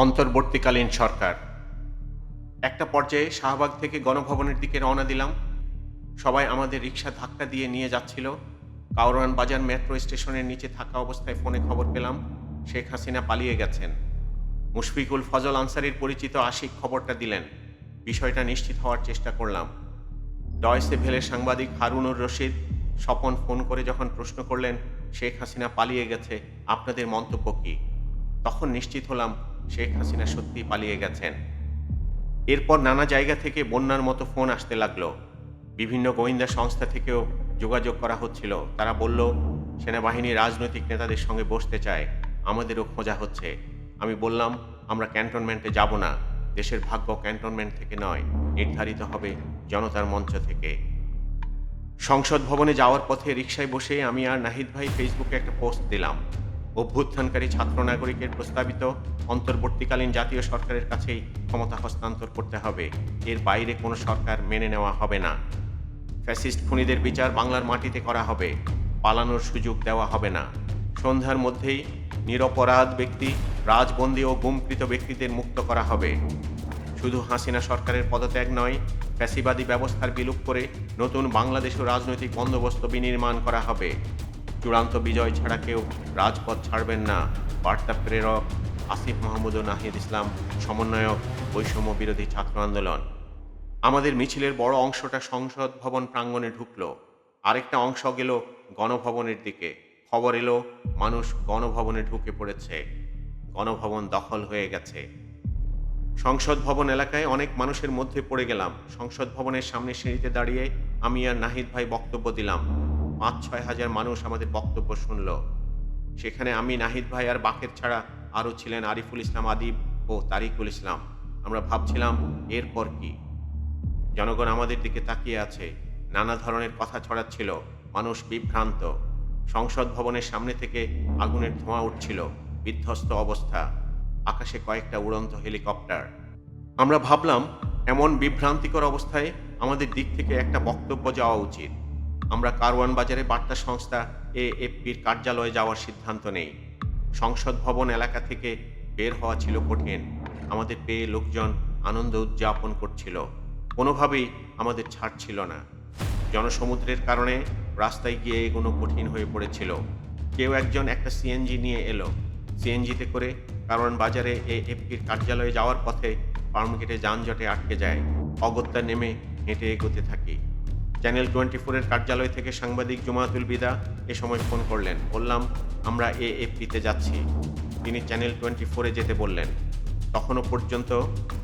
অন্তর্বর্তীকালীন সরকার। একটা পর্যায়ে শাহবাগ থেকে গণভবনের দিকে রওনা দিলাম। সবাই আমাদের রিক্সা ধাক্কা দিয়ে নিয়ে যাচ্ছিল। কাউরান বাজার মেট্রো স্টেশনের নিচে থাকা অবস্থায় ফোনে খবর পেলাম, শেখ হাসিনা পালিয়ে গেছেন। মুশফিকুল ফজল আনসারির পরিচিত আশিক খবরটা দিলেন। বিষয়টা নিশ্চিত হওয়ার চেষ্টা করলাম। ডয়সে ভেলের সাংবাদিক হারুনুর রশিদ স্বপন ফোন করে যখন প্রশ্ন করলেন, শেখ হাসিনা পালিয়ে গেছে, আপনাদের মন্তব্য কী? তখন নিশ্চিত হলাম শেখ হাসিনা সত্যি পালিয়ে গেছেন। এরপর নানা জায়গা থেকে বন্যার মতো ফোন আসতে লাগল। বিভিন্ন গোয়েন্দা সংস্থা থেকেও যোগাযোগ করা হচ্ছিল। তারা বলল সেনাবাহিনী রাজনৈতিক নেতাদের সঙ্গে বসতে চায়। আমাদেরও খোঁজা হচ্ছে। আমি বললাম, আমরা ক্যান্টনমেন্টে যাব না। দেশের ভাগ্য ক্যান্টনমেন্ট থেকে নয়। নির্ধারিত হবে জনতার মঞ্চ থেকে। সংসদ ভবনে যাওয়ার পথে রিক্সায় বসে আমি আর নাহিদ ভাই ফেসবুকে একটা পোস্ট দিলাম। অভ্যুত্থানকারী ছাত্র নাগরিকের প্রস্তাবিত অন্তর্বর্তীকালীন জাতীয় সরকারের কাছেই ক্ষমতা হস্তান্তর করতে হবে। এর বাইরে কোনো সরকার মেনে নেওয়া হবে না। ফ্যাসিস্ট খুনিদের বিচার বাংলার মাটিতে করা হবে। পালানোর সুযোগ দেওয়া হবে না। সন্ধ্যার মধ্যেই নিরপরাধ ব্যক্তি, রাজবন্দী ও গুমকৃত ব্যক্তিদের মুক্ত করা হবে। শুধু হাসিনা সরকারের পদত্যাগ নয়, ফ্যাসিবাদী ব্যবস্থার বিলুপ করে নতুন বাংলাদেশ রাজনৈতিক বন্দোবস্ত বিনির্মাণ করা হবে। চূড়ান্ত বিজয় ছাড়া কেউ রাজপথ ছাড়বেন না। বার্তা প্রেরক আসিফ মাহমুদ ও নাহিদ ইসলাম, সমন্বয়ক, বৈষম্য বিরোধী ছাত্র আন্দোলন। আমাদের মিছিলের বড় অংশটা সংসদ ভবন প্রাঙ্গণে ঢুকলো। আরেকটা অংশ গেল গণভবনের দিকে। খবর এলো, মানুষ গণভবনে ঢুকে পড়েছে। গণভবন দখল হয়ে গেছে। সংসদ ভবন এলাকায় অনেক মানুষের মধ্যে পড়ে গেলাম। সংসদ ভবনের সামনে সিঁড়িতে দাঁড়িয়ে আমি আর নাহিদ ভাই বক্তব্য দিলাম। পাঁচ, ছয় হাজার মানুষ আমাদের বক্তব্য শুনল। সেখানে আমি, নাহিদ ভাই আর বাকের ছাড়া আরও ছিলেন আরিফুল ইসলাম, আদিব ও তারিকুল ইসলাম। আমরা ভাবছিলাম, এরপর কি? জনগণ আমাদের দিকে তাকিয়ে আছে। নানা ধরনের কথা ছড়াচ্ছিল। মানুষ বিভ্রান্ত। সংসদ ভবনের সামনে থেকে আগুনের ধোঁয়া উঠছিল। বিধ্বস্ত অবস্থা। আকাশে কয়েকটা উড়ন্ত হেলিকপ্টার। আমরা ভাবলাম, এমন বিভ্রান্তিকর অবস্থায় আমাদের দিক থেকে একটা বক্তব্য যাওয়া উচিত। আমরা কারওয়ান বাজারে বার্তা সংস্থা এ এফপির কার্যালয়ে যাওয়ার সিদ্ধান্ত নেই। সংসদ ভবন এলাকা থেকে বের হওয়া ছিল কঠিন। আমাদের পেয়ে লোকজন আনন্দ উদযাপন করছিল। কোনোভাবেই আমাদের ছাড় ছিল না। জনসমুদ্রের কারণে রাস্তায় গিয়ে এগোনো কঠিন হয়ে পড়েছিল। কেউ একজন একটা সিএনজি নিয়ে এলো। সিএনজিতে করে কারণ বাজারে এ এফপির কার্যালয়ে যাওয়ার পথে ফার্মগেটে যানজটে আটকে যায়। অগত্যা নেমে হেঁটে এগোতে থাকি। চ্যানেল টোয়েন্টি ফোরের কার্যালয় থেকে সাংবাদিক জুমাতুল বিদা এ সময় ফোন করলেন। বললাম, আমরা এ এফপিতে যাচ্ছি। তিনি চ্যানেল টোয়েন্টি ফোরে যেতে বললেন। তখনও পর্যন্ত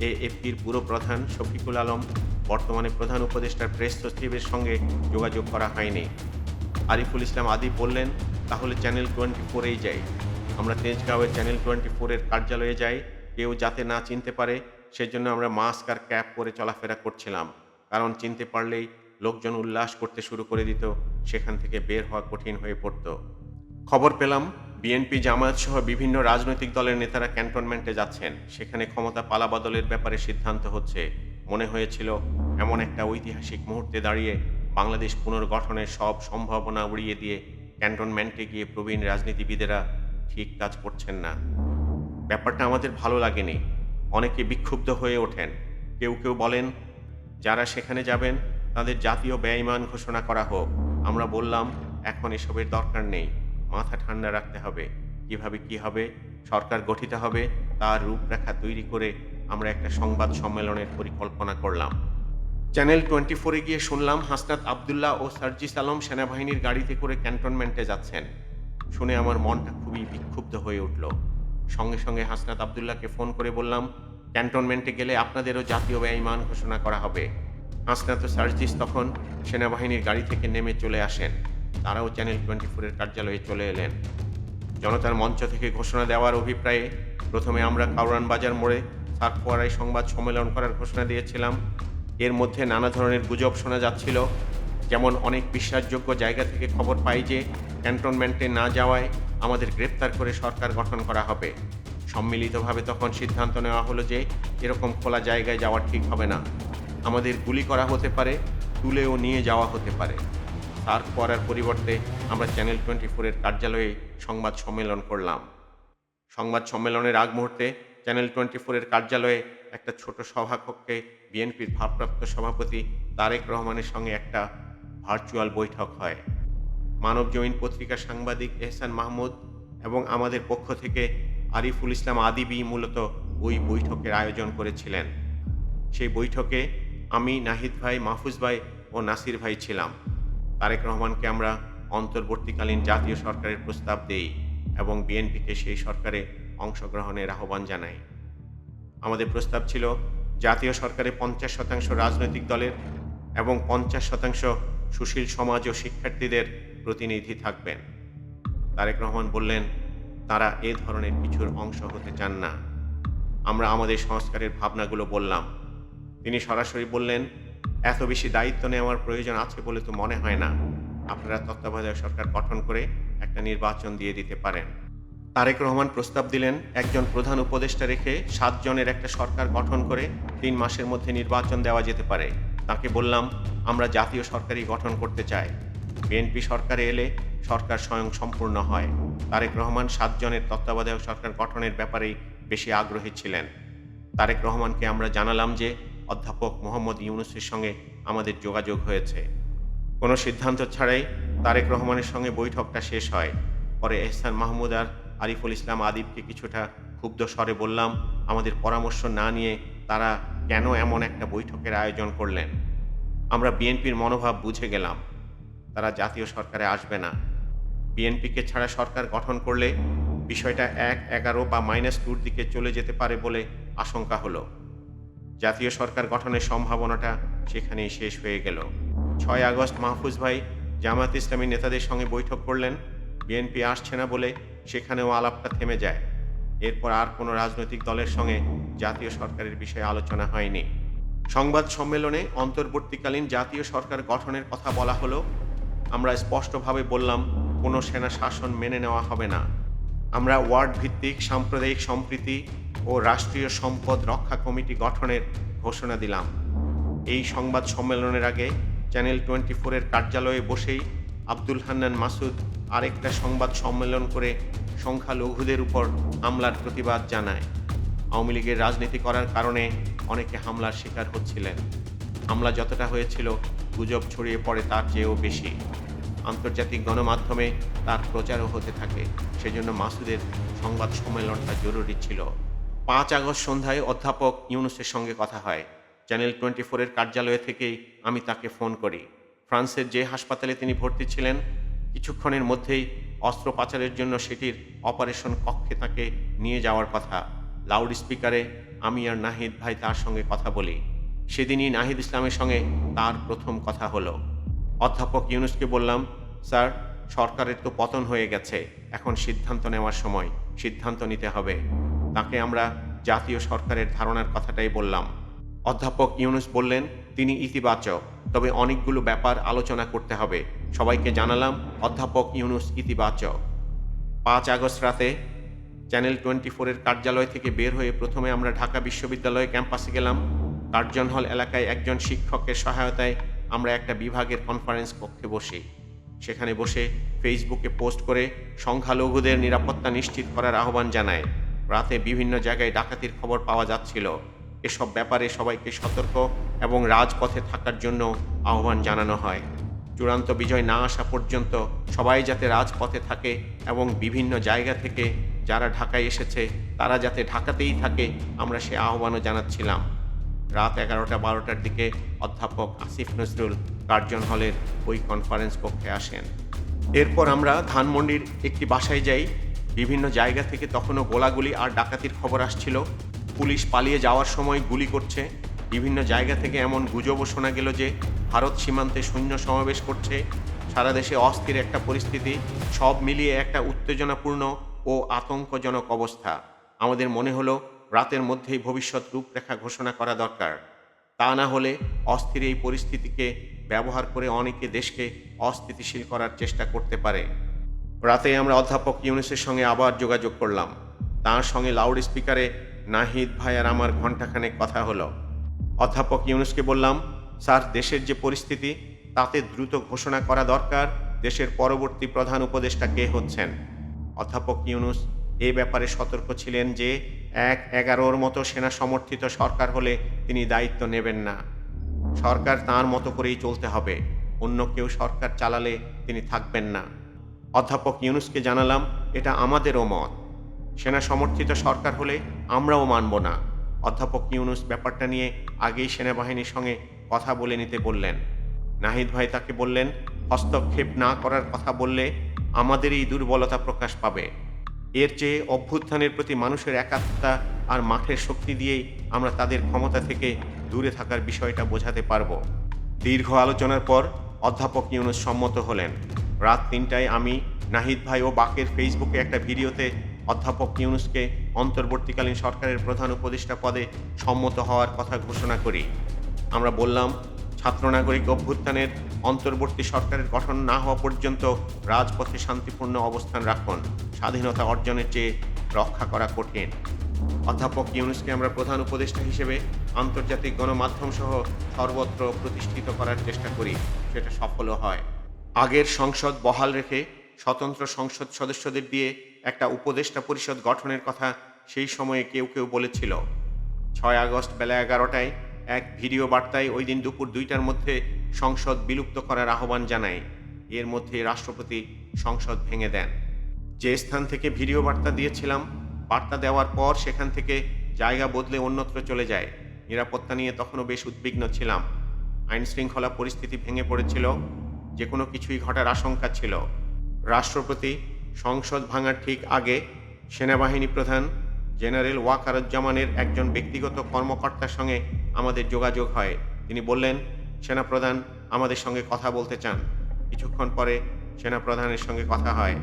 এ এফপির পুরো প্রধান শফিকুল আলম, বর্তমানে প্রধান উপদেষ্টার প্রেস সচিবের সঙ্গে যোগাযোগ করা হয়নি। আরিফুল ইসলাম আদি বললেন, তাহলে চ্যানেল টোয়েন্টি ফোরেই যাই। আমরা তেজগাঁওয়ের চ্যানেল টোয়েন্টি ফোরের কার্যালয়ে যাই। কেউ যাতে না চিনতে পারে, সেজন্য আমরা মাস্ক আর ক্যাপ পরে চলাফেরা করছিলাম। কারণ চিনতে পারলেই লোকজন উল্লাস করতে শুরু করে দিত, সেখান থেকে বের হওয়া কঠিন হয়ে পড়ত। খবর পেলাম, বিএনপি, জামায়াত সহ বিভিন্ন রাজনৈতিক দলের নেতারা ক্যান্টনমেন্টে যাচ্ছেন। সেখানে ক্ষমতা পালাবদলের ব্যাপারে সিদ্ধান্ত হচ্ছে। মনে হয়েছিল, এমন একটা ঐতিহাসিক মুহূর্তে দাঁড়িয়ে বাংলাদেশ পুনর্গঠনের সব সম্ভাবনা উড়িয়ে দিয়ে ক্যান্টনমেন্টে গিয়ে প্রবীণ রাজনীতিবিদেরা ঠিক কাজ করছেন না। ব্যাপারটা আমাদের ভালো লাগেনি। অনেকে বিক্ষুব্ধ হয়ে ওঠেন। কেউ কেউ বলেন, যারা সেখানে যাবেন তাদের জাতীয় ব্যয়মান ঘোষণা করা হোক। আমরা বললাম, এখন এসবের দরকার নেই। মাথা ঠান্ডা রাখতে হবে। কীভাবে কি হবে? সরকার গঠিত হবে, তার রূপরেখা তৈরি করে আমরা একটা সংবাদ সম্মেলনের পরিকল্পনা করলাম। চ্যানেল টোয়েন্টি ফোরে গিয়ে শুনলাম, হাসনাত আবদুল্লাহ ও সার্জিস আলম সেনাবাহিনীর গাড়িতে করে ক্যান্টনমেন্টে যাচ্ছেন। শুনে আমার মনটা খুবই বিক্ষুব্ধ হয়ে উঠল। সঙ্গে সঙ্গে হাসনাত আবদুল্লাহকে ফোন করে বললাম, ক্যান্টনমেন্টে গেলে আপনাদেরও জাতীয় ব্যয়মান ঘোষণা করা হবে। হাসনাত সার্জিস তখন সেনাবাহিনীর গাড়ি থেকে নেমে চলে আসেন। তারাও চ্যানেল টোয়েন্টি ফোরের কার্যালয়ে চলে এলেন। জনতার মঞ্চ থেকে ঘোষণা দেওয়ার অভিপ্রায়ে প্রথমে আমরা কাউরান বাজার মোড়ে সাতপোয়ারায় সংবাদ সম্মেলন করার ঘোষণা দিয়েছিলাম। এর মধ্যে নানা ধরনের গুজব শোনা যাচ্ছিল। যেমন অনেক বিশ্বাসযোগ্য জায়গা থেকে খবর পাই যে ক্যান্টনমেন্টে না যাওয়ায় আমাদের গ্রেপ্তার করে সরকার গঠন করা হবে। সম্মিলিতভাবে তখন সিদ্ধান্ত নেওয়া হলো যে এরকম খোলা জায়গায় যাওয়া ঠিক হবে না। আমাদের গুলি করা হতে পারে, তুলেও নিয়ে যাওয়া হতে পারে। তার করার পরিবর্তে আমরা চ্যানেল টোয়েন্টি ফোরের কার্যালয়ে সংবাদ সম্মেলন করলাম। সংবাদ সম্মেলনের আগ মুহূর্তে চ্যানেল টোয়েন্টি ফোরের কার্যালয়ে একটা ছোট সভাকক্ষে বিএনপির ভারপ্রাপ্ত সভাপতি তারেক রহমানের সঙ্গে একটা ভার্চুয়াল বৈঠক হয়। মানব জমিন পত্রিকার সাংবাদিক এহসান মাহমুদ এবং আমাদের পক্ষ থেকে আরিফুল ইসলাম আদিবি মূলত ওই বৈঠকের আয়োজন করেছিলেন। সেই বৈঠকে আমি নাহিদ ভাই, মাহফুজ ভাই ও নাসির ভাই ছিলাম। তারেক রহমানকে আমরা অন্তর্বর্তীকালীন জাতীয় সরকারের প্রস্তাব দেই এবং বিএনপিকে সেই সরকারে অংশগ্রহণের আহ্বান জানাই। আমাদের প্রস্তাব ছিল, জাতীয় সরকারে পঞ্চাশ শতাংশ রাজনৈতিক দলের এবং পঞ্চাশ শতাংশ সুশীল সমাজ ও শিক্ষার্থীদের প্রতিনিধি থাকবেন। তারেক রহমান বললেন, তারা এ ধরনের কিছুর অংশ হতে চান না। আমরা আমাদের সংস্কারের ভাবনাগুলো বললাম। তিনি সরাসরি বললেন, এত বেশি দায়িত্ব নেওয়ার প্রয়োজন আছে বলে তো মনে হয় না। আপনারা তত্ত্বাবধায়ক সরকার গঠন করে একটা নির্বাচন দিয়ে দিতে পারেন। তারেক রহমান প্রস্তাব দিলেন, একজন প্রধান উপদেষ্টা রেখে সাতজনের একটা সরকার গঠন করে তিন মাসের মধ্যে নির্বাচন দেওয়া যেতে পারে। তাকে বললাম, আমরা জাতীয় সরকারই গঠন করতে চাই। বিএনপি সরকারে এলে সরকার স্বয়ং সম্পূর্ণ হয়। তারেক রহমান সাতজনের তত্ত্বাবধায়ক সরকার গঠনের ব্যাপারেই বেশি আগ্রহী ছিলেন। তারেক রহমানকে আমরা জানালাম যে অধ্যাপক মোহাম্মদ ইউনুসের সঙ্গে আমাদের যোগাযোগ হয়েছে। কোনো সিদ্ধান্ত ছাড়াই তারেক রহমানের সঙ্গে বৈঠকটা শেষ হয়। পরে এহসান মাহমুদ আর আরিফুল ইসলাম আদিবকে কিছুটা ক্ষুব্ধ স্বরে বললাম, আমাদের পরামর্শ না নিয়ে তারা কেন এমন একটা বৈঠকের আয়োজন করলেন? আমরা বিএনপির মনোভাব বুঝে গেলাম। তারা জাতীয় সরকারে আসবে না। বিএনপিকে ছাড়া সরকার গঠন করলে বিষয়টা এক এগারো বা মাইনাস টুর দিকে চলে যেতে পারে বলে আশঙ্কা হলো। জাতীয় সরকার গঠনের সম্ভাবনাটা সেখানেই শেষ হয়ে গেল। ছয় আগস্ট মাহফুজ ভাই জামাত ইসলামী নেতাদের সঙ্গে বৈঠক করলেন। বিএনপি আসছে না বলে সেখানেও আলাপটা থেমে যায়। এরপর আর কোনো রাজনৈতিক দলের সঙ্গে জাতীয় সরকারের বিষয়ে আলোচনা হয়নি। সংবাদ সম্মেলনে অন্তর্বর্তীকালীন জাতীয় সরকার গঠনের কথা বলা হলো। আমরা স্পষ্টভাবে বললাম, কোনো সেনা শাসন মেনে নেওয়া হবে না। আমরা ওয়ার্ড ভিত্তিক সাম্প্রদায়িক সম্প্রীতি ও রাষ্ট্রীয় সম্পদ রক্ষা কমিটি গঠনের ঘোষণা দিলাম। এই সংবাদ সম্মেলনের আগে চ্যানেল টোয়েন্টি ফোরের কার্যালয়ে বসেই আব্দুল হান্নান মাসুদ আরেকটা সংবাদ সম্মেলন করে সংখ্যালঘুদের উপর হামলার প্রতিবাদ জানায়। আওয়ামী লীগের রাজনীতি করার কারণে অনেকে হামলার শিকার হচ্ছিলেন। হামলা যতটা হয়েছিল, গুজব ছড়িয়ে পড়ে তার চেয়েও বেশি। আন্তর্জাতিক গণমাধ্যমে তার প্রচারও হতে থাকে, সেজন্য মাসুদের সংবাদ সম্মেলনটা জরুরি ছিল। পাঁচ আগস্ট সন্ধ্যায় অধ্যাপক ইউনুসের সঙ্গে কথা হয়। চ্যানেল টোয়েন্টি ফোরের কার্যালয় থেকেই আমি তাকে ফোন করি। ফ্রান্সের যে হাসপাতালে তিনি ভর্তি ছিলেন, কিছুক্ষণের মধ্যেই অস্ত্র পাচারের জন্য সেটির অপারেশন কক্ষে তাকে নিয়ে যাওয়ার কথা। লাউড স্পিকারে আমি আর নাহিদ ভাই তার সঙ্গে কথা বলি। সেদিনই নাহিদ ইসলামের সঙ্গে তার প্রথম কথা হলো। অধ্যাপক ইউনুসকে বললাম, স্যার, সরকারের তো পতন হয়ে গেছে। এখন সিদ্ধান্ত নেওয়ার সময়। সিদ্ধান্ত নিতে হবে। তাকে আমরা জাতীয় সরকারের ধারণার কথাটাই বললাম। অধ্যাপক ইউনুস বললেন, তিনি ইতিবাচক, তবে অনেকগুলো ব্যাপার আলোচনা করতে হবে। সবাইকে জানালাম, অধ্যাপক ইউনুস ইতিবাচক। পাঁচ আগস্ট রাতে চ্যানেল টোয়েন্টি ফোরের কার্যালয় থেকে বের হয়ে প্রথমে আমরা ঢাকা বিশ্ববিদ্যালয় ক্যাম্পাসে গেলাম। কার্জন হল এলাকায় একজন শিক্ষকের সহায়তায় আমরা একটা বিভাগের কনফারেন্স কক্ষে বসি। সেখানে বসে ফেসবুকে পোস্ট করে সংখ্যালঘুদের নিরাপত্তা নিশ্চিত করার আহ্বান জানায়। রাতে বিভিন্ন জায়গায় ডাকাতির খবর পাওয়া যাচ্ছিল। এসব ব্যাপারে সবাইকে সতর্ক এবং রাজপথে থাকার জন্য আহ্বান জানানো হয়। চূড়ান্ত বিজয় না আসা পর্যন্ত সবাই যাতে রাজপথে থাকে এবং বিভিন্ন জায়গা থেকে যারা ঢাকায় এসেছে, তারা যাতে ঢাকাতেই থাকে, আমরা সে আহ্বানও জানাচ্ছিলাম। রাত এগারোটা বারোটার দিকে অধ্যাপক আসিফ নজরুল কার্জন হলের ওই কনফারেন্স কক্ষে আসেন। এরপর আমরা ধানমন্ডির একটি বাসায় যাই বিভিন্ন জায়গা থেকে তখনও গোলাগুলি আর ডাকাতির খবর আসছিল। পুলিশ পালিয়ে যাওয়ার সময় গুলি করছে। বিভিন্ন জায়গা থেকে এমন গুজবও শোনা গেল যে, ভারত সীমান্তে সৈন্য সমাবেশ করছে। সারা দেশে অস্থির একটা পরিস্থিতি। সব মিলিয়ে একটা উত্তেজনাপূর্ণ ও আতঙ্কজনক অবস্থা। আমাদের মনে হলো, রাতের মধ্যেই ভবিষ্যৎ রূপরেখা ঘোষণা করা দরকার। তা না হলে অস্থির এই পরিস্থিতিকে ব্যবহার করে অনেকে দেশকে অস্থিতিশীল করার চেষ্টা করতে পারে। রাতে আমরা অধ্যাপক ইউনুসের সঙ্গে আবার যোগাযোগ করলাম। তার সঙ্গে লাউড স্পিকারে নাহিদ ভাই আর আমার ঘণ্টাখানেক কথা হলো। অধ্যাপক ইউনুসকে বললাম, স্যার, দেশের যে পরিস্থিতি, তাতে দ্রুত ঘোষণা করা দরকার। দেশের পরবর্তী প্রধান উপদেষ্টা কে হচ্ছেন? অধ্যাপক ইউনুস এ ব্যাপারে সতর্ক ছিলেন যে, এক এগারোর মতো সেনা সমর্থিত সরকার হলে তিনি দায়িত্ব নেবেন না। সরকার তার মতো করেই চলতে হবে। অন্য কেউ সরকার চালালে তিনি থাকবেন না। অধ্যাপক ইউনুসকে জানালাম, এটা আমাদেরও মত। সেনা সমর্থিত সরকার হলে আমরাও মানব না। অধ্যাপক ইউনুস ব্যাপারটা নিয়ে আগেই সেনাবাহিনীর সঙ্গে কথা বলে নিতে বললেন। নাহিদ ভাই তাকে বললেন, হস্তক্ষেপ না করার কথা বললে আমাদেরই দুর্বলতা প্রকাশ পাবে। এর চেয়ে অভ্যুত্থানের প্রতি মানুষের একাত্মতা আর মাঠের শক্তি দিয়েই আমরা তাদের ক্ষমতা থেকে দূরে থাকার বিষয়টা বোঝাতে পারব। দীর্ঘ আলোচনার পর অধ্যাপক ইউনুস সম্মত হলেন। রাত তিনটায় আমি, নাহিদ ভাই ও বাকের ফেসবুকে একটা ভিডিওতে অধ্যাপক ইউনুসকে অন্তর্বর্তীকালীন সরকারের প্রধান উপদেষ্টা পদে সম্মত হওয়ার কথা ঘোষণা করি। আমরা বললাম ছাত্র নাগরিক অভ্যুত্থানের অন্তর্বর্তী সরকারের গঠন না হওয়া পর্যন্ত রাজপথে শান্তিপূর্ণ অবস্থান রাখুন। স্বাধীনতা অর্জনের চেয়ে রক্ষা করা কঠিন। অধ্যাপক ইউনুসকে আমরা প্রধান উপদেষ্টা হিসেবে আন্তর্জাতিক গণমাধ্যম সহ সর্বত্র প্রতিষ্ঠিত করার চেষ্টা করি। সেটা সফলও হয়। আগের সংসদ বহাল রেখে স্বতন্ত্র সংসদ সদস্যদের দিয়ে একটা উপদেষ্টা পরিষদ গঠনের কথা সেই সময়ে কেউ কেউ বলেছিল। ছয় আগস্ট বেলা এগারোটায় এক ভিডিও বার্তায় ওই দিন দুপুর দুইটার মধ্যে সংসদ বিলুপ্ত করার আহ্বান জানায়। এর মধ্যে রাষ্ট্রপতি সংসদ ভেঙে দেন। যে স্থান থেকে ভিডিও বার্তা দিয়েছিলাম, বার্তা দেওয়ার পর সেখান থেকে জায়গা বদলে অন্যত্র চলে যায়। নিরাপত্তা নিয়ে তখনও বেশ উদ্বিগ্ন ছিলাম। আইনশৃঙ্খলা পরিস্থিতি ভেঙে পড়েছিল। যে কোনো কিছুই ঘটার আশঙ্কা ছিল। রাষ্ট্রপতি, সংসদ ভাঙার ঠিক আগে সেনাবাহিনী প্রধান জেনারেল ওয়াকারুজ্জামানের একজন ব্যক্তিগত কর্মকর্তার সঙ্গে আমাদের যোগাযোগ হয়। তিনি বললেন, সেনাপ্রধান আমাদের সঙ্গে কথা বলতে চান। কিছুক্ষণ পরে সেনাপ্রধানের সঙ্গে কথা হয়।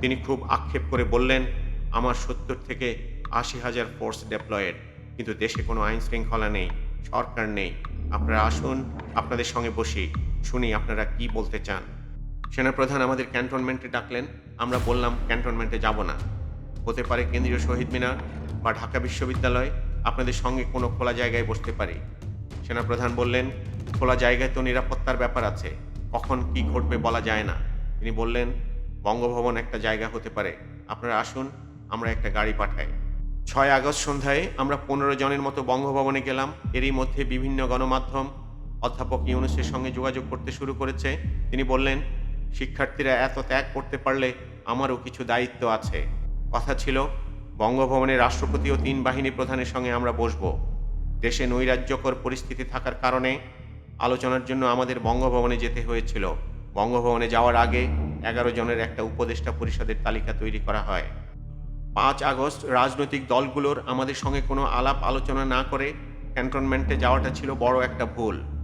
তিনি খুব আক্ষেপ করে বললেন, আমার সত্তর থেকে আশি হাজার ফোর্স ডেপ্লয়েড, কিন্তু দেশে কোনো আইন শৃঙ্খলা নেই, সরকার নেই। আপনারা আসুন, আপনাদের সঙ্গে বসি। শুনি আপনারা কি বলতে চান। সেনাপ্রধান আমাদের ক্যান্টনমেন্টে ডাকলেন, আমরা বললাম, ক্যান্টনমেন্টে যাব না। হতে পারে কেন্দ্রীয় শহীদ মিনার বা ঢাকা বিশ্ববিদ্যালয়, আপনাদের সঙ্গে কোনো খোলা জায়গায় বসতে পারি। সেনাপ্রধান বললেন, খোলা জায়গায় তো নিরাপত্তার ব্যাপার আছে, কখন কি ঘটবে বলা যায় না। তিনি বললেন, বঙ্গভবন একটা জায়গা হতে পারে, আপনারা আসুন, আমরা একটা গাড়ি পাঠাই। ছয় আগস্ট সন্ধ্যায় আমরা পনেরো জনের মতো বঙ্গভবনে গেলাম, এরই মধ্যে বিভিন্ন গণমাধ্যম অধ্যাপক ইউনুসের সঙ্গে যোগাযোগ করতে শুরু করেছে। তিনি বললেন, শিক্ষার্থীরা এত ত্যাগ করতে পারলে আমারও কিছু দায়িত্ব আছে। কথা ছিল, বঙ্গভবনের রাষ্ট্রপতি ও তিন বাহিনী প্রধানের সঙ্গে আমরা বসব। দেশে নৈরাজ্যকর পরিস্থিতি থাকার কারণে আলোচনার জন্য আমাদের বঙ্গভবনে যেতে হয়েছিল। বঙ্গভবনে যাওয়ার আগে এগারো জনের একটা উপদেষ্টা পরিষদের তালিকা তৈরি করা হয়। পাঁচ আগস্ট রাজনৈতিক দলগুলোর আমাদের সঙ্গে কোনো আলাপ আলোচনা না করে ক্যান্টনমেন্টে যাওয়াটা ছিল বড় একটা ভুল।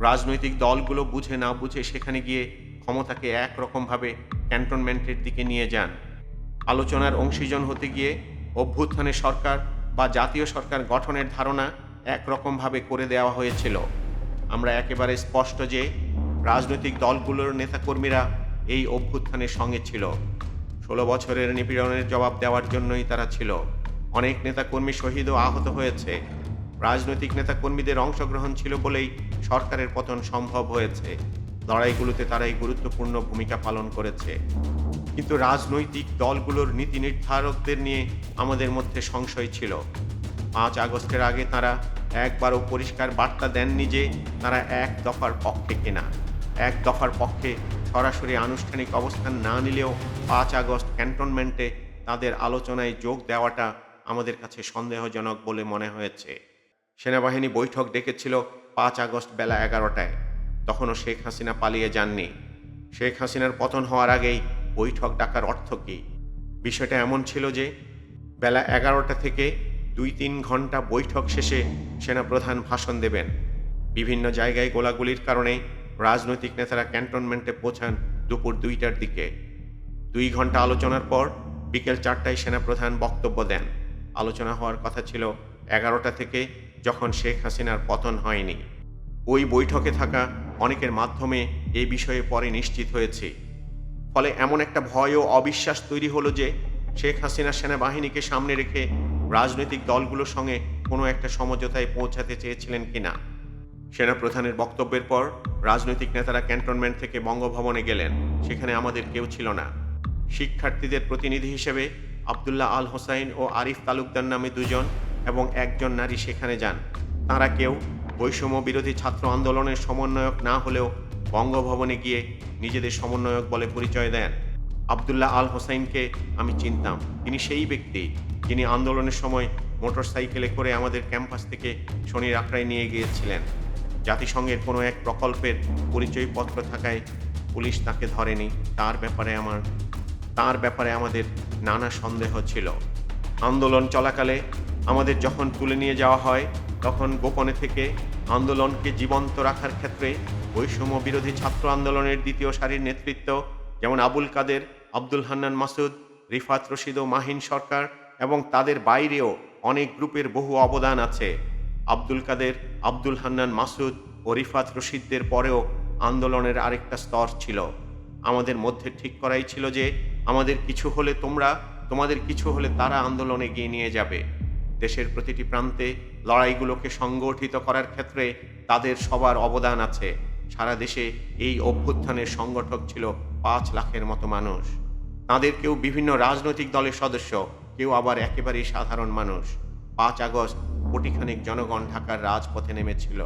রাজনৈতিক দলগুলো বুঝে না বুঝে সেখানে গিয়ে ক্ষমতাকে একরকমভাবে ক্যান্টনমেন্টের দিকে নিয়ে যান। আলোচনার অংশীজন হতে গিয়ে অভ্যুত্থানের সরকার বা জাতীয় সরকার গঠনের ধারণা একরকমভাবে করে দেওয়া হয়েছিল। আমরা একেবারে স্পষ্ট যে রাজনৈতিক দলগুলোর নেতাকর্মীরা এই অভ্যুত্থানের সঙ্গে ছিল। ষোলো বছরের নিপীড়নের জবাব দেওয়ার জন্যই তারা ছিল। অনেক নেতাকর্মী শহীদ ও আহত হয়েছে। রাজনৈতিক নেতাকর্মীদের অংশগ্রহণ ছিল বলেই সরকারের পতন সম্ভব হয়েছে। লড়াইগুলোতে তারাই গুরুত্বপূর্ণ ভূমিকা পালন করেছে। কিন্তু রাজনৈতিক দলগুলোর নীতি নির্ধারকদের নিয়ে আমাদের মধ্যে সংশয় ছিল। পাঁচ আগস্টের আগে তারা একবারও পরিষ্কার বার্তা দেননি যে তারা এক দফার পক্ষে কিনা। এক দফার পক্ষে সরাসরি আনুষ্ঠানিক অবস্থান না নিলেও পাঁচ আগস্ট ক্যান্টনমেন্টে তাদের আলোচনায় যোগ দেওয়াটা আমাদের কাছে সন্দেহজনক বলে মনে হয়েছে। সেনাবাহিনী বৈঠক ডেকেছিল পাঁচ আগস্ট বেলা এগারোটায়। তখনও শেখ হাসিনা পালিয়ে যাননি। শেখ হাসিনার পতন হওয়ার আগেই বৈঠক ডাকার অর্থ কী? বিষয়টা এমন ছিল যে, বেলা এগারোটা থেকে দুই তিন ঘণ্টা বৈঠক শেষে সেনাপ্রধান ভাষণ দেবেন। বিভিন্ন জায়গায় গোলাগুলির কারণে রাজনৈতিক নেতারা ক্যান্টনমেন্টে পৌঁছান দুপুর দুইটার দিকে। দুই ঘণ্টা আলোচনার পর বিকেল চারটায় সেনাপ্রধান বক্তব্য দেন। আলোচনা হওয়ার কথা ছিল এগারোটা থেকে যখন শেখ হাসিনার পতন হয়নি, ওই বৈঠকে থাকা অনেকের মাধ্যমে এই বিষয়ে পরে নিশ্চিত হয়েছে। ফলে এমন একটা ভয় ও অবিশ্বাস তৈরি হলো যে শেখ হাসিনা সেনাবাহিনীকে সামনে রেখে রাজনৈতিক দলগুলোর সঙ্গে কোনো একটা সমঝোতায় পৌঁছাতে চেয়েছিলেন কিনা। সেনাপ্রধানের বক্তব্যের পর রাজনৈতিক নেতারা ক্যান্টনমেন্ট থেকে বঙ্গভবনে গেলেন, সেখানে আমাদের কেউ ছিল না। শিক্ষার্থীদের প্রতিনিধি হিসেবে আবদুল্লাহ আল হোসাইন ও আরিফ তালুকদার নামে দুজন এবং একজন নারী সেখানে যান। তারা কেউ বৈষম্য বিরোধী ছাত্র আন্দোলনের সমন্বয়ক না হলেও বঙ্গভবনে গিয়ে নিজেদের সমন্বয়ক বলে পরিচয় দেন। আবদুল্লাহ আল হোসাইনকে আমি চিনতাম। তিনি সেই ব্যক্তি যিনি আন্দোলনের সময় মোটরসাইকেলে করে আমাদের ক্যাম্পাস থেকে শনির আখড়ায় নিয়ে গিয়েছিলেন। জাতিসংঘের কোনো এক প্রকল্পের পরিচয়পত্র থাকায় পুলিশ তাকে ধরেনি। তার ব্যাপারে আমার, তার ব্যাপারে আমাদের নানা সন্দেহ ছিল। আন্দোলন চলাকালে আমাদের যখন তুলে নিয়ে যাওয়া হয়, তখন গোপনে থেকে আন্দোলনকে জীবন্ত রাখার ক্ষেত্রে বৈষম্য বিরোধী ছাত্র আন্দোলনের দ্বিতীয় সারির নেতৃত্ব যেমন আবুল কাদের, আব্দুল হান্নান মাসুদ, রিফাত রশিদ ও মাহিন সরকার এবং তাদের বাইরেও অনেক গ্রুপের বহু অবদান আছে। আব্দুল কাদের, আব্দুল হান্নান মাসুদ ও রিফাত রশিদদের পরেও আন্দোলনের আরেকটা স্তর ছিল। আমাদের মধ্যে ঠিক করাই ছিল যে, আমাদের কিছু হলে তোমরা, তোমাদের কিছু হলে তারা আন্দোলনে গিয়ে নিয়ে যাবে। দেশের প্রতিটি প্রান্তে লড়াইগুলোকে সংগঠিত করার ক্ষেত্রে তাদের সবার অবদান আছে। সারা দেশে এই অভ্যুত্থানের সংগঠক ছিল পাঁচ লাখের মতো মানুষ। তাদের কেউ বিভিন্ন রাজনৈতিক দলের সদস্য, কেউ আবার একেবারেই সাধারণ মানুষ। পাঁচ আগস্ট কোটিখানেক জনগণ ঢাকার রাজপথে নেমেছিল।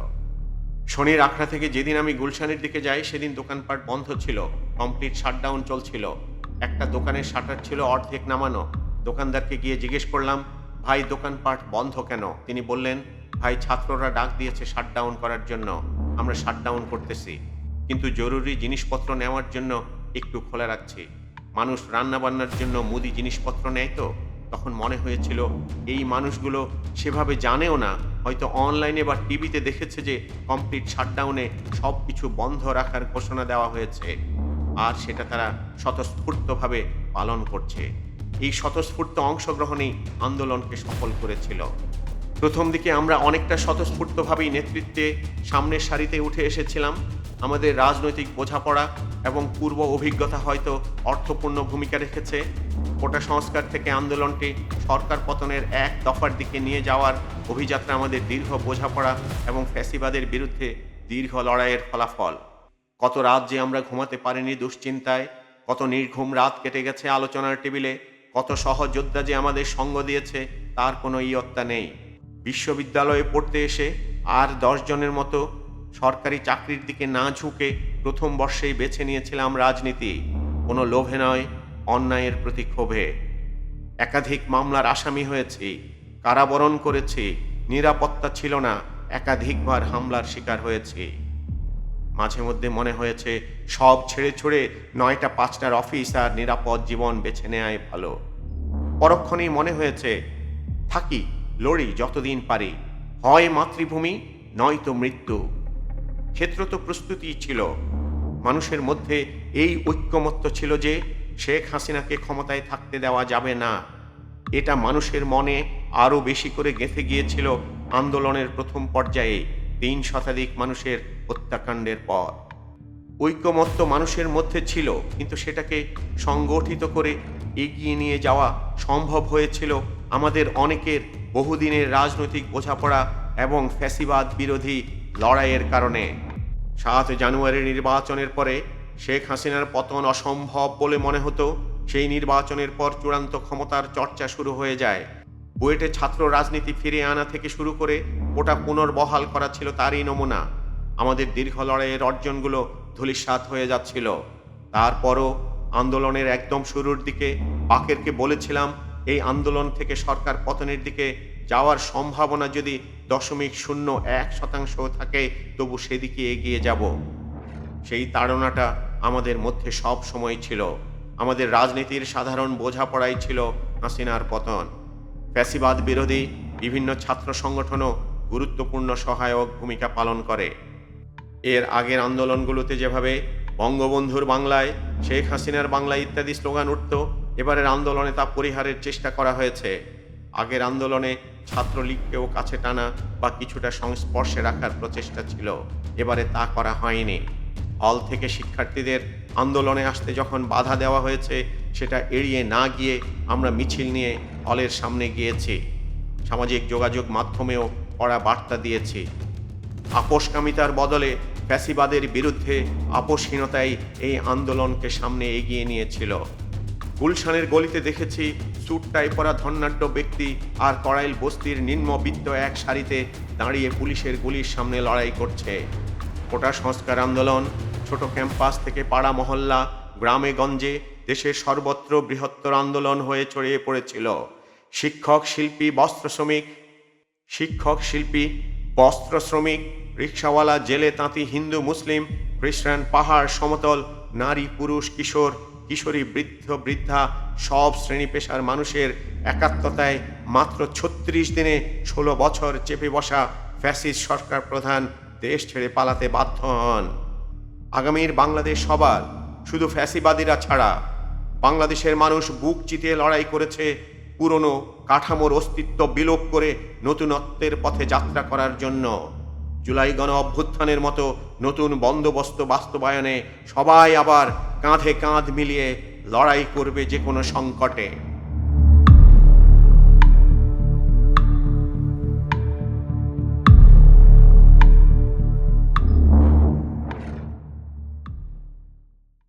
শনির আখড়া থেকে যেদিন আমি গুলশানের দিকে যাই, সেদিন দোকানপাট বন্ধ ছিল। কমপ্লিট শাটডাউন চলছিল। একটা দোকানের শাটার ছিল অর্ধেক নামানো। দোকানদারকে গিয়ে জিজ্ঞেস করলাম ভাই, দোকানপাট বন্ধ কেন? তিনি বললেন, ভাই, ছাত্ররা ডাক দিয়েছে শাটডাউন করার জন্য। আমরা শাটডাউন করতেছি। কিন্তু জরুরি জিনিসপত্র নেওয়ার জন্য একটু খোলা রাখছি। মানুষ রান্নাবান্নার জন্য মুদি জিনিসপত্র নেয় তো? তখন মনে হয়েছিল, এই মানুষগুলো সেভাবে জানেও না। হয়তো অনলাইনে বা টিভিতে দেখেছে যে কমপ্লিট শাটডাউনে সব কিছু বন্ধ রাখার ঘোষণা দেওয়া হয়েছে। আর সেটা তারা স্বতঃস্ফূর্তভাবে পালন করছে। এই স্বতঃস্ফূর্ত অংশগ্রহণেই আন্দোলনকে সফল করেছিল। প্রথম দিকে আমরা অনেকটা স্বতঃস্ফূর্তভাবেই নেতৃত্বে সামনের সারিতে উঠে এসেছিলাম। আমাদের রাজনৈতিক বোঝাপড়া এবং পূর্ব অভিজ্ঞতা হয়তো অর্থপূর্ণ ভূমিকা রেখেছে। কোটা সংস্কার থেকে আন্দোলনটি সরকার পতনের এক দফার দিকে নিয়ে যাওয়ার অভিযাত্রা আমাদের দীর্ঘ বোঝাপড়া এবং ফ্যাসিবাদের বিরুদ্ধে দীর্ঘ লড়াইয়ের ফলাফল। কত রাত যে আমরা ঘুমাতে পারিনি দুশ্চিন্তায়, কত নির্ঘুম রাত কেটে গেছে আলোচনার টেবিলে কত সহযোদ্ধা যে আমাদের সঙ্গ দিয়েছে, তার কোনো ইয়ত্তা নেই। বিশ্ববিদ্যালয়ে পড়তে এসে আর দশ জনের মতো সরকারি চাকরির দিকে না ঝুঁকে প্রথম বর্ষেই বেছে নিয়েছিলাম রাজনীতি। কোনো লোভে নয়, অন্যায়ের প্রতি ক্ষোভে একাধিক মামলার আসামি হয়েছি, কারাবরণ করেছি, নিরাপত্তা ছিল না, একাধিকবার হামলার শিকার হয়েছি। মাঝে মধ্যে মনে হয়েছে, সব ছেড়ে ছুড়ে নয়টা পাঁচটার অফিস আর নিরাপদ জীবন বেছে নেওয়াই ভালো। পরক্ষণেই মনে হয়েছে, থাকি, লড়ি যতদিন পারি। হয় মাতৃভূমি, নয়তো মৃত্যু। ক্ষেত্র তো প্রস্তুতি ছিল। মানুষের মধ্যে এই ঐক্যমত্য ছিল যে, শেখ হাসিনাকে ক্ষমতায় থাকতে দেওয়া যাবে না। এটা মানুষের মনে আরও বেশি করে গেঁথে গিয়েছিল আন্দোলনের প্রথম পর্যায়ে। তিন শতাধিক মানুষের হত্যাকাণ্ডের পর। ঐক্যমত্য মানুষের মধ্যে ছিল, কিন্তু সেটাকে সংগঠিত করে এগিয়ে নিয়ে যাওয়া সম্ভব হয়েছিল আমাদের অনেকের বহুদিনের রাজনৈতিক বোঝাপড়া এবং ফ্যাসিবাদ বিরোধী লড়াইয়ের কারণে। সাত জানুয়ারির নির্বাচনের পরে শেখ হাসিনার পতন অসম্ভব বলে মনে হতো, সেই নির্বাচনের পর চূড়ান্ত ক্ষমতার চর্চা শুরু হয়ে যায়। বুয়েটে ছাত্র রাজনীতি ফিরে আনা থেকে শুরু করে ওটা পুনর্বহাল করা ছিল তারই নমুনা। আমাদের দীর্ঘ লড়াইয়ের অর্জনগুলো ধূলিসাৎ হয়ে যাচ্ছিল। তারপরও আন্দোলনের একদম শুরুর দিকে বাকেরকে বলেছিলাম, এই আন্দোলন থেকে সরকার পতনের দিকে যাওয়ার সম্ভাবনা যদি দশমিক শূন্য এক শতাংশ থাকে, তবু সেদিকে এগিয়ে যাব। সেই তাড়নাটা আমাদের মধ্যে সব সময় ছিল। আমাদের রাজনীতির সাধারণ বোঝাপড়াই ছিল হাসিনার পতন। ফ্যাসিবাদ বিরোধী বিভিন্ন ছাত্র সংগঠনও গুরুত্বপূর্ণ সহায়ক ভূমিকা পালন করে। এর আগের আন্দোলনগুলোতে যেভাবে বঙ্গবন্ধুর বাংলায় শেখ হাসিনার বাংলা ইত্যাদি স্লোগান উঠত, এবারের আন্দোলনে তা পরিহারের চেষ্টা করা হয়েছে। আগের আন্দোলনে ছাত্রলীগকেও কাছে টানা বা কিছুটা সংস্পর্শে রাখার প্রচেষ্টা ছিল। এবারে তা করা হয়নি। হল থেকে শিক্ষার্থীদের আন্দোলনে আসতে যখন বাধা দেওয়া হয়েছে, সেটা এড়িয়ে না গিয়ে আমরা মিছিল নিয়ে হলের সামনে গিয়েছি। সামাজিক যোগাযোগ মাধ্যমেও কড়া বার্তা দিয়েছি। আপোষকামিতার বদলে ফ্যাসিবাদের বিরুদ্ধে আপোষহীনতাই এই আন্দোলনকে সামনে এগিয়ে নিয়েছিল। গুলশানের গলিতে দেখেছি স্যুটটাই পরা ধন্যাঢ্য ব্যক্তি আর করাইল বস্তির নিম্নবিত্ত এক সারিতে দাঁড়িয়ে পুলিশের গুলির সামনে লড়াই করছে। কোটা সংস্কার আন্দোলন, ছোট ক্যাম্পাস থেকে পাড়া মহল্লা, গ্রামে গঞ্জে দেশের সর্বত্র বৃহত্তর আন্দোলন হয়ে ছড়িয়ে পড়েছিল। শিক্ষক, শিল্পী, বস্ত্র শ্রমিক, শিক্ষক, শিল্পী, বস্ত্র শ্রমিক রিক্সাওয়ালা, জেলে তাঁতি, হিন্দু, মুসলিম, খ্রিস্টান, পাহাড়, সমতল, নারী, পুরুষ, কিশোর, কিশোরী, বৃদ্ধ, বৃদ্ধা, সব শ্রেণি পেশার মানুষের একাত্মতায় মাত্র ছত্রিশ দিনে ষোলো বছর চেপে বসা ফ্যাসিস্ট সরকার প্রধান দেশ ছেড়ে পালাতে বাধ্য হন। আগামীর বাংলাদেশ সবার, শুধু ফ্যাসিবাদীরা ছাড়া। বাংলাদেশের মানুষ বুক চিতিয়ে লড়াই করেছে, পুরনো কাঠামোর অস্তিত্ব বিলোপ করে নতুনত্বের পথে যাত্রা করার জন্য। জুলাই গণ অভ্যুত্থানের মতো নতুন বন্দোবস্ত বাস্তবায়নে সবাই আবার কাঁধে কাঁধ মিলিয়ে লড়াই করবে যে কোনো সংকটে।